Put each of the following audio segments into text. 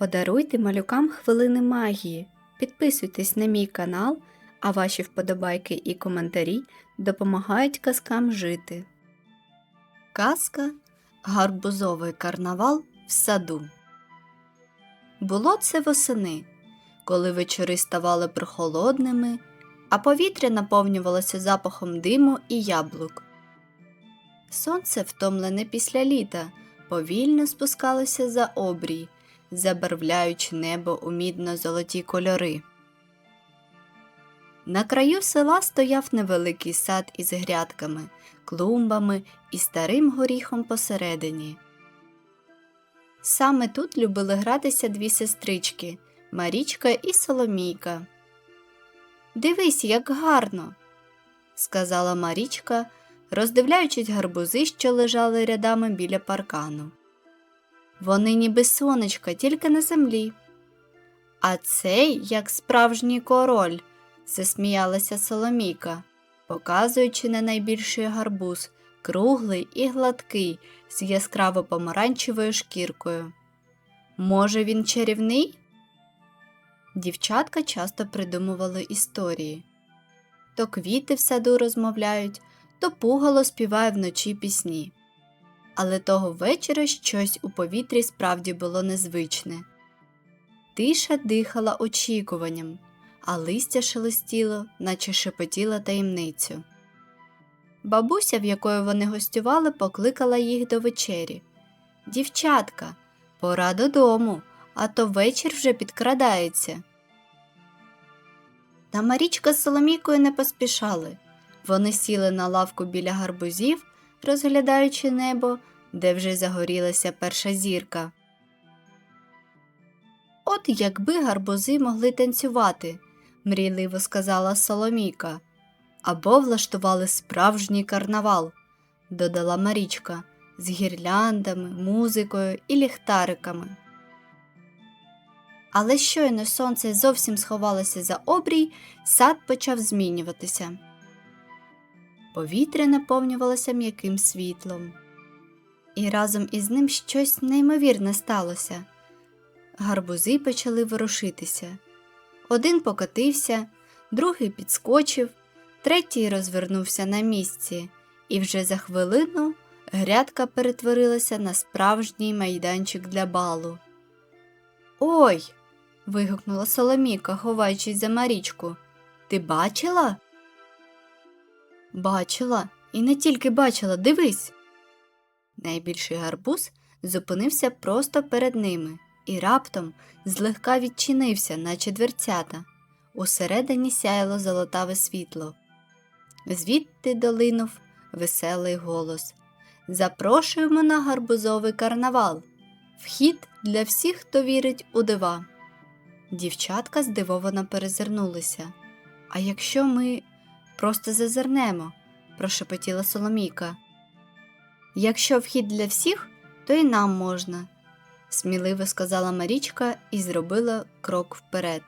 Подаруйте малюкам хвилини магії. Підписуйтесь на мій канал, а ваші вподобайки і коментарі допомагають казкам жити. Казка Гарбузовий карнавал в саду. Було це восени, коли вечори ставали прохолодними, а повітря наповнювалося запахом диму і яблук. Сонце, втомлене після літа, повільно спускалося за обрій, забарвляючи небо у мідно-золоті кольори. На краю села стояв невеликий сад із грядками, клумбами і старим горіхом посередині. Саме тут любили гратися дві сестрички Марічка і Соломійка. Дивись, як гарно, сказала Марічка, роздивляючись гарбузи, що лежали рядами біля паркану. Вони ніби сонечка, тільки на землі. А цей як справжній король, засміялася Соломійка, показуючи на найбільший гарбуз, круглий і гладкий, з яскраво помаранчевою шкіркою. Може, він чарівний? Дівчатка часто придумували історії. То квіти в саду розмовляють, то пугало співає вночі пісні. Але того вечора щось у повітрі справді було незвичне. Тиша дихала очікуванням, а листя шелестіло, наче шепотіла таємницю. Бабуся, в якої вони гостювали, покликала їх до вечері. Дівчатка, пора додому, а то вечір вже підкрадається. Та Марічка з Соломійкою не поспішали. Вони сіли на лавку біля гарбузів, розглядаючи небо, де вже загорілася перша зірка. От якби гарбузи могли танцювати, мрійливо сказала Соломійка, або влаштували справжній карнавал, додала Марічка, з гірляндами, музикою і ліхтариками. Але щойно сонце зовсім сховалося за обрій, сад почав змінюватися. Повітря наповнювалося м'яким світлом, і разом із ним щось неймовірне сталося. Гарбузи почали ворушитися. Один покотився, другий підскочив, третій розвернувся на місці, і вже за хвилину грядка перетворилася на справжній майданчик для балу. Ой. вигукнула Соломіка, ховаючись за Марічку. Ти бачила? Бачила, і не тільки бачила, дивись. Найбільший гарбуз зупинився просто перед ними і раптом злегка відчинився, наче дверцята. Усередині сяяло золотаве світло. Звідти долинув веселий голос. Запрошуємо на гарбузовий карнавал. Вхід для всіх, хто вірить у дива. Дівчатка здивовано перезирнулися. А якщо ми просто зазирнемо, прошепотіла Соломійка. Якщо вхід для всіх, то й нам можна, сміливо сказала Марічка і зробила крок вперед.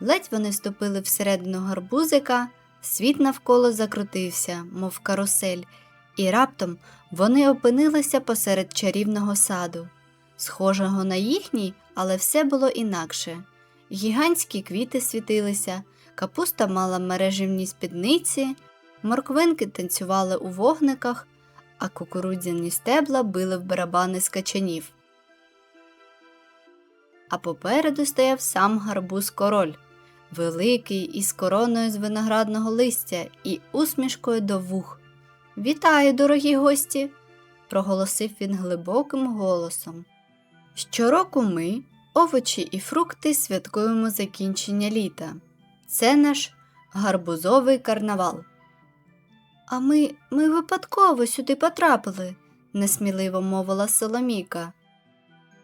Ледь вони вступили всередину гарбузика, світ навколо закрутився, мов карусель, і раптом вони опинилися посеред чарівного саду, схожого на їхній, але все було інакше. Гігантські квіти світилися, капуста мала мереживні спідниці, морквинки танцювали у вогниках, а кукурудзяні стебла били в барабани з качанів. А попереду стояв сам гарбуз король, великий із короною з виноградного листя і усмішкою до вух. Вітаю, дорогі гості! проголосив він глибоким голосом. Щороку ми, овочі і фрукти, святкуємо закінчення літа. Це наш гарбузовий карнавал. А ми ми випадково сюди потрапили, несміливо мовила Соломійка.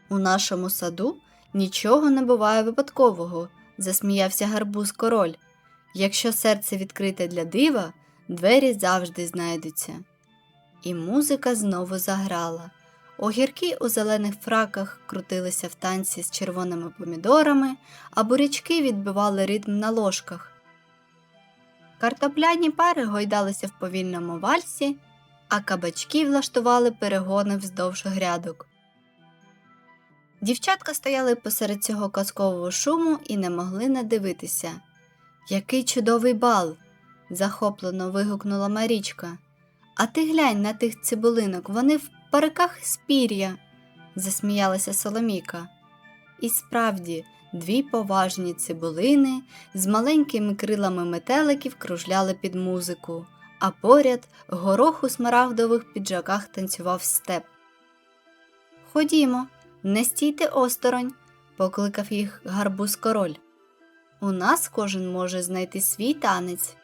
У нашому саду нічого не буває випадкового, засміявся гарбуз король. Якщо серце відкрите для дива, двері завжди знайдуться. І музика знову заграла. Огірки у зелених фраках крутилися в танці з червоними помідорами, а бурячки відбивали ритм на ложках. Картопляні пари гойдалися в повільному вальсі, а кабачки влаштували перегони вздовж грядок. Дівчатка стояли посеред цього казкового шуму і не могли надивитися. Який чудовий бал! захоплено вигукнула Марічка. А ти глянь на тих цибулинок, вони в париках із пір'я, засміялася Соломіка. І справді, дві поважні цибулини з маленькими крилами метеликів кружляли під музику, а поряд горох у смарагдових піджаках танцював степ. Ходімо, не стійте осторонь, покликав їх гарбуз король. У нас кожен може знайти свій танець.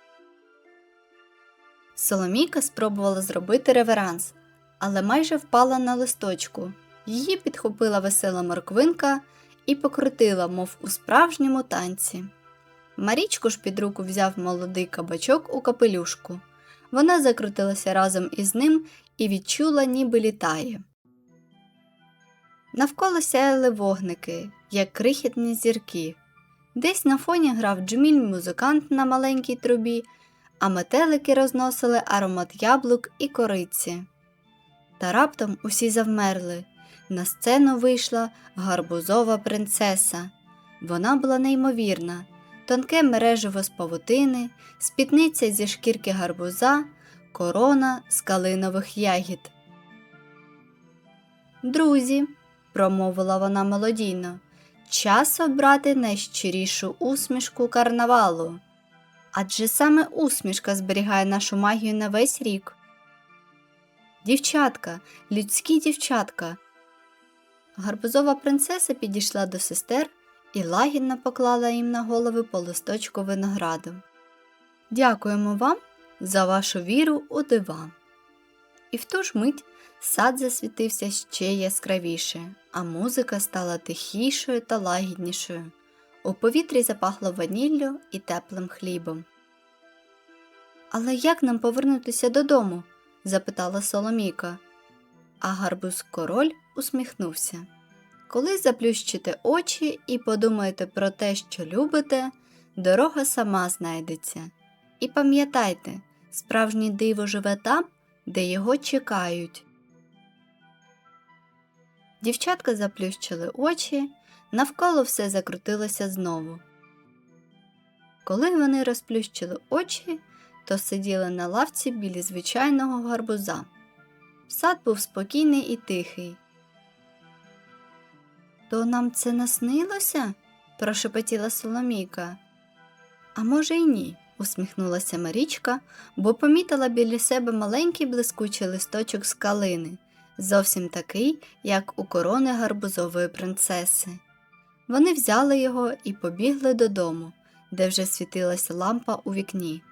Соломійка спробувала зробити реверанс, але майже впала на листочку. Її підхопила весела морквинка і покрутила, мов у справжньому танці. Марічку ж під руку взяв молодий кабачок у капелюшку. Вона закрутилася разом із ним і відчула, ніби літає. Навколо сяяли вогники, як крихітні зірки. Десь на фоні грав джміль музикант на маленькій трубі, а метелики розносили аромат яблук і кориці. Та раптом усі завмерли. На сцену вийшла гарбузова принцеса. Вона була неймовірна, тонке мережево з павутини, спідниця зі шкірки гарбуза, корона з калинових ягід. Друзі, промовила вона мелодійно, час обрати найщирішу усмішку карнавалу. Адже саме усмішка зберігає нашу магію на весь рік. Дівчатка, людські дівчатка. Гарбузова принцеса підійшла до сестер і лагідно поклала їм на голови по листочку винограду. Дякуємо вам за вашу віру у дива. І в ту ж мить сад засвітився ще яскравіше, а музика стала тихішою та лагіднішою. У повітрі запахло ваніллю і теплим хлібом. Але як нам повернутися додому? запитала Соломійка. А гарбуз король усміхнувся. Коли заплющите очі і подумаєте про те, що любите, дорога сама знайдеться. І пам'ятайте, справжнє диво живе там, де його чекають. Дівчатка заплющили очі, навколо все закрутилося знову. Коли вони розплющили очі, то сиділи на лавці біля звичайного гарбуза. Сад був спокійний і тихий. То нам це наснилося? прошепотіла Соломійка. А може, й ні, усміхнулася Марічка, бо помітила біля себе маленький блискучий листочок з калини, зовсім такий, як у корони гарбузової принцеси. Вони взяли його і побігли додому, де вже світилася лампа у вікні.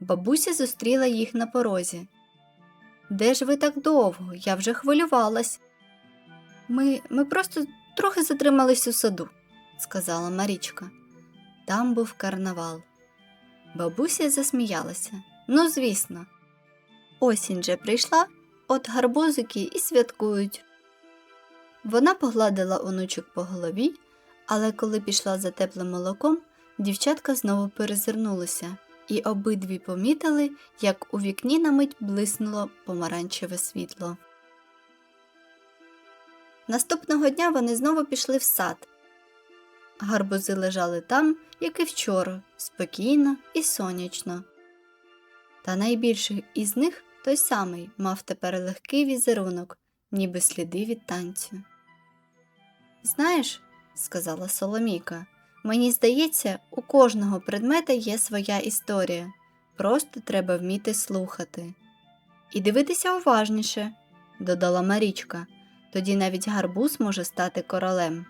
Бабуся зустріла їх на порозі. Де ж ви так довго? Я вже хвилювалась. Ми, ми просто трохи затримались у саду, сказала Марічка. Там був карнавал. Бабуся засміялася. Ну, звісно. Осінь же прийшла, от гарбузики і святкують. Вона погладила онучок по голові, але коли пішла за теплим молоком, дівчатка знову перезирнулися, і обидві помітили, як у вікні на мить блиснуло помаранчеве світло. Наступного дня вони знову пішли в сад. Гарбузи лежали там, як і вчора, спокійно і сонячно. Та найбільший із них той самий мав тепер легкий візерунок, ніби сліди від танцю. Знаєш, сказала Соломійка, мені здається, у кожного предмета є своя історія, просто треба вміти слухати. І дивитися уважніше, додала Марічка, тоді навіть гарбуз може стати королем.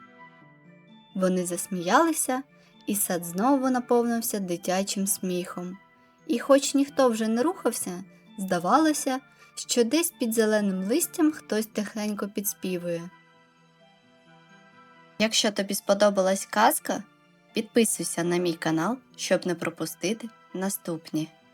Вони засміялися, і сад знову наповнився дитячим сміхом. І, хоч ніхто вже не рухався, здавалося, що десь під зеленим листям хтось тихенько підспівує. Якщо тобі сподобалась казка, підписуйся на мій канал, щоб не пропустити наступні.